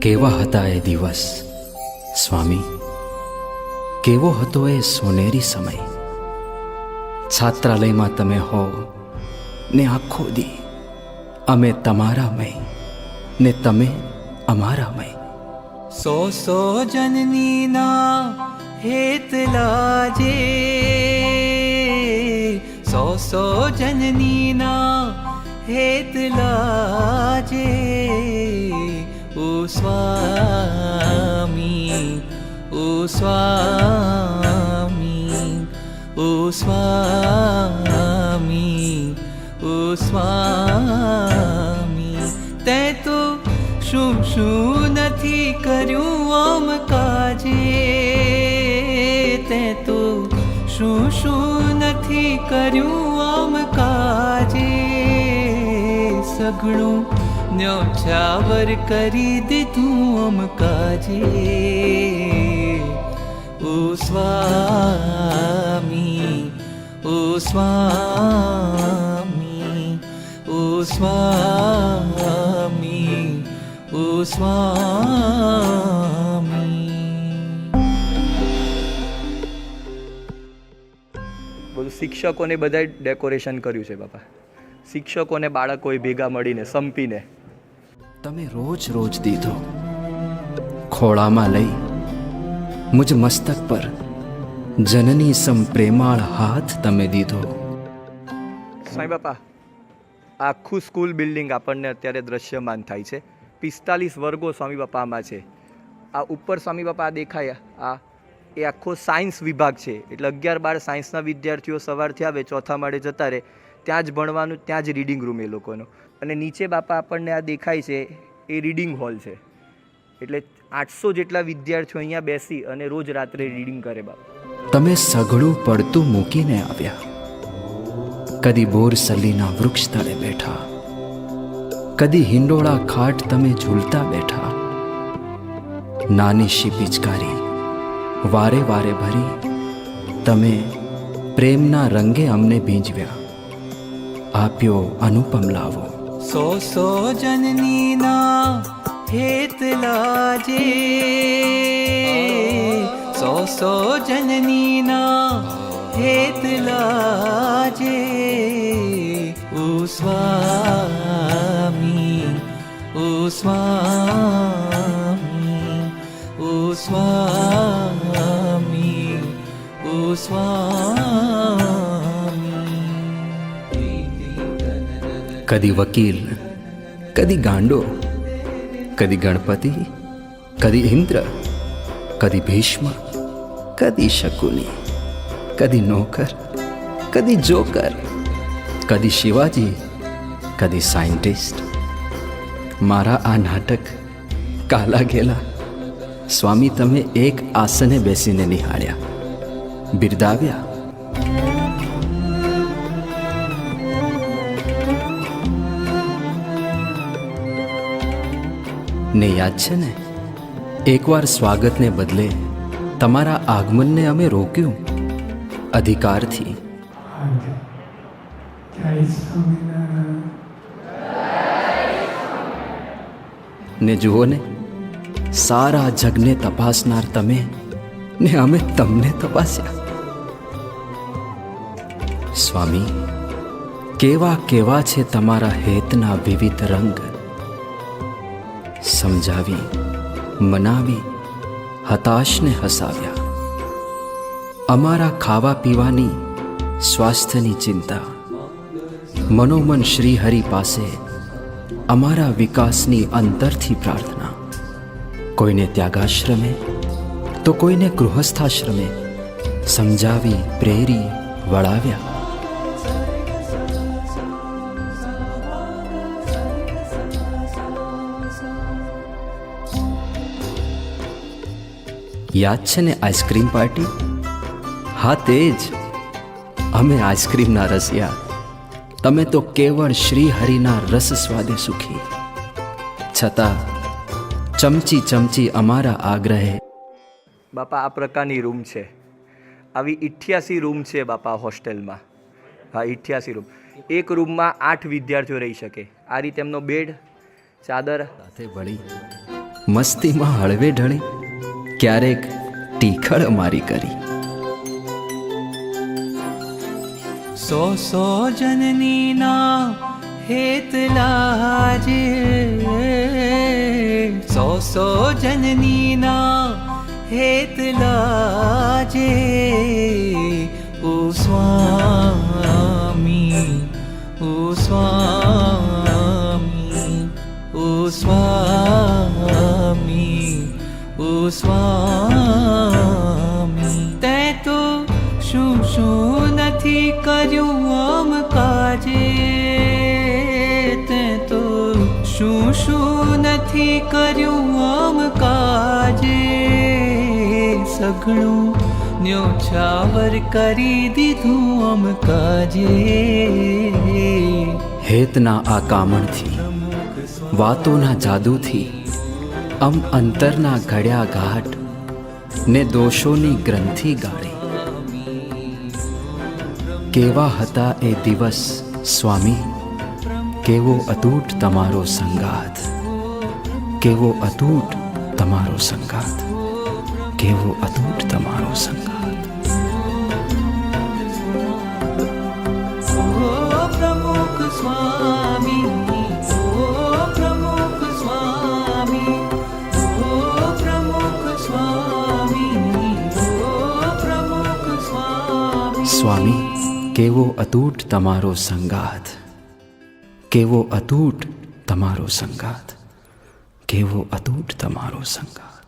કેવા હતા એ દિવસ? સ્વામી, કેવો હતો એ સોનેરી સમય? છાત્રાલયમાં તમે હો ને આખો દી અમે તમારામય ને તમે અમારામય સો સો જનનીના હેત લાજે. સો સો જનનીના હેત લાજે. ઓ સ્વામી ઓ સ્વામી ઓ સ્વામી ઓ સ્વામી તે તો શું શું નથી કર્યું આમ કાજે તે તો શું શું નથી કર્યું આમ કાજે સઘળું ન્યોછાવર કરી દીધું આમ કાજી. ઓ સ્વામી ઓ સ્વામી ઓ સ્વામી ઓ સ્વામી. બધું શિક્ષકોને બધાય ડેકોરેશન કર્યું છે, બાપા. શિક્ષકોને બાળકોએ ભેગા મળીને, સંપીને. તમે રોજ રોજ દીધો. ખોળામાં લઈ, મુજ મસ્તક પર જનની સમ પ્રેમાળ હાથ તમે દીધો. સ્વામી બાપા, આખું સ્કૂલ બિલ્ડિંગ આપણને અત્યારે દ્રશ્યમાન થાય છે. પિસ્તાલીસ વર્ગો સ્વામી બાપામાં છે. આ ઉપર સ્વામી બાપા દેખાય, આ, એ આખો સાયન્સ વિભાગ છે. એટલે અગિયાર બાર સાયન્સના વિદ્યાર્થીઓ સવારથી આવે, ચોથા માળે જતા રહે. ત્યાં જ ભણવાનું, ત્યાં જ રીડિંગ રૂમ એ લોકોનો. અને નીચે બાપા આપણને આ દેખાય છે, એ રીડિંગ હોલ છે. એટલે આઠસો જેટલા વિદ્યાર્થીઓ અહીંયા બેસી અને રોજ રાત્રે રીડિંગ કરે બાપા. તમે સઘળું પડતું મૂકીને આવ્યા. કદી બોરસલીના વૃક્ષ તળે બેઠા. કદી હિંડોળા ખાટ તમે ઝૂલતા બેઠા. નાની શી પિચકારી વારે વારે ભરી. તમે પ્રેમના રંગે અમને ભીંજવ્યા. આપ્યો અનુપમ લાવો. सो सो जननीना हेत लाजे। सो जननीनाेत लजे हेत लाजे। ओ स्वामी ओ स्वामी ओ स्वामी ओ स्वामी કદી વકીલ કદી ગાંડો કદી ગણપતિ કદી ઇન્દ્ર કદી ભીષ્મ કદી શકુની કદી નોકર કદી જોકર કદી શિવાજી કદી સાયન્ટિસ્ટ મારા આ નાટક કાલા ગેલા સ્વામી તમે એક આસને બેસીને નિહાળ્યા બિરદાવ્યા ને યાદ છે ને? એકવાર સ્વાગતને બદલે તમારા આગમનને અમે રોક્યું. અધિકારથી. ને જુઓ ને સારા જગને તપાસનાર તમે ને અમે તમને તપાસ્યા. સ્વામી કેવા કેવા છે તમારા હેતના વિવિધ રંગ? સમજાવી મનાવી હતાશને હસાવ્યા અમારા ખાવા પીવાની સ્વાસ્થ્યની ચિંતા મનોમન શ્રી હરિ પાસે અમારા વિકાસની અંતરથી પ્રાર્થના કોઈને ત્યાગાશ્રમે તો કોઈને ગૃહસ્થાશ્રમે સમજાવી પ્રેરી વળાવ્યા યાદ છે ને આઈસ્ક્રીમ પાર્ટી? હા તે જ. અમે આઈસ્ક્રીમના રસિયા. તમે તો કેવળ શ્રી હરિના રસ સ્વાદે સુખી. છતાં ચમચી ચમચી અમારા આગ્રહે. બાપા આ પ્રકારની રૂમ છે. આવી ઇઠ્યાસી રૂમ છે બાપા હોસ્ટેલમાં. હા ઇઠ્યાસી રૂમ. એક રૂમમાં આઠ વિદ્યાર્થીઓ રહી શકે. આ રીતે એમનો બેડ ચાદર. સાથે વળી. મસ્તીમાં હળવે ઢળે. ક્યારેક ટીખળ મારી કરી. સો સો જનનીના હેત લાજે. સો સો જનનીના હેત લાજે. ઓ સ્વામી ઓ સ્વામી. સ્વામી. તે તો શું શું નથી કર્યું આમ કાજે. તે તો શું શું નથી કર્યું આમ કાજે. સઘળું ન્યોછાવર કરી દીધું આમ કાજે. હેતના આ કામણથી, વાતોના જાદુથી અમ અંતરના ઘડ્યા ઘાટ ને દોષોની ગ્રંથિ ગાળી. કેવા હતા એ દિવસ, સ્વામી? કેવો અતૂટ તમારો સંગાથ? કેવો અતૂટ તમારો સંગાથ? કેવો અતૂટ તમારો સંગાથ? પ્રમુખ સ્વામી! સ્વામી કેવો અતૂટ તમારો સંગાત કેવો અતૂટ તમારો સંગાત કેવો અતૂટ તમારો સંગાત